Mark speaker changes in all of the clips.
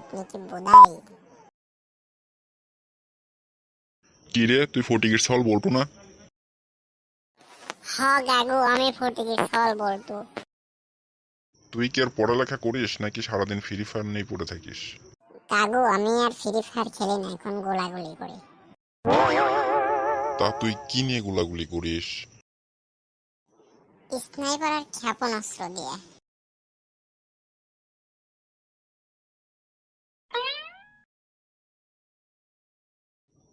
Speaker 1: আপনি কি বোধাই
Speaker 2: কি রে তুই ফটিকের ছল বলতো না?
Speaker 1: হ গাগু আমি ফটিকির ছল বলতো।
Speaker 2: তুই কি আর পড়ালেখা করিস নাকি সারাদিন ফ্রি ফায়ার নিয়ে পড়ে থাকিস?
Speaker 1: গাগু আমি আর ফ্রি ফায়ার খেলি না এখন গোলাগুলি করি।
Speaker 2: তা তুই কি নিয়ে গোলাগুলি করিস?
Speaker 1: স্নাইপার আর ক্ষেপণাস্ত্র দিয়ে।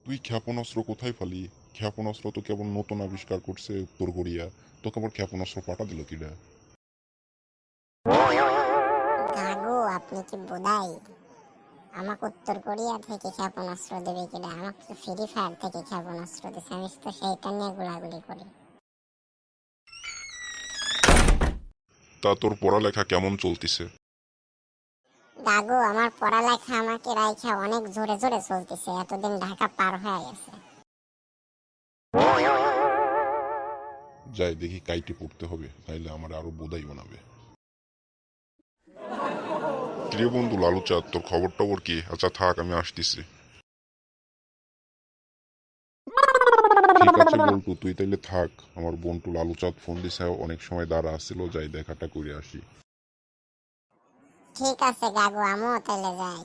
Speaker 2: তুই ক্ষেপণাস্ত্র কোথায় ফালি ক্ষেপণাস্ত্র তো কেবল নতুন আবিষ্কার করছে উত্তর কোরিয়া। তোকে আবার ক্ষেপণাস্ত্র পাঠা দিল
Speaker 1: গাগু আপনি কি বোধাই আমাকে উত্তর কোরিয়া থেকে ক্ষেপণাস্ত্র দেবে কিনা? আমাকে তো ফ্রি ফায়ার থেকে ক্ষেপণাস্ত্র দিচ্ছে আমি তো সেইটা নিয়ে গোলাগুলি করি।
Speaker 2: তা তোর পড়ালেখা কেমন চলতিছে?
Speaker 1: গাগু আমার পড়ালেখা আমাকে রাইখা অনেক জোরে জোরে চলতেছে, এতদিন ঢাকা পার হয়ে গেছে।
Speaker 2: যাই দেখি কাইটে পড়তে হবে তাইলে আমার আরও বোধাই বানাবে। প্রিয় বন্ধু, লালু চাঁদ তোর খবর টবর কি? আচ্ছা থাক, আমি আসতেছি। ঠিক তুই তাইলে থাক। আমার বন্টু লালু চাঁদ ফোন দিছে অনেক সময় দাঁড়া আসছিল যাই দেখাটা করে আসি।
Speaker 1: ঠিক আছে গাগু আমিও তাহলে যাই।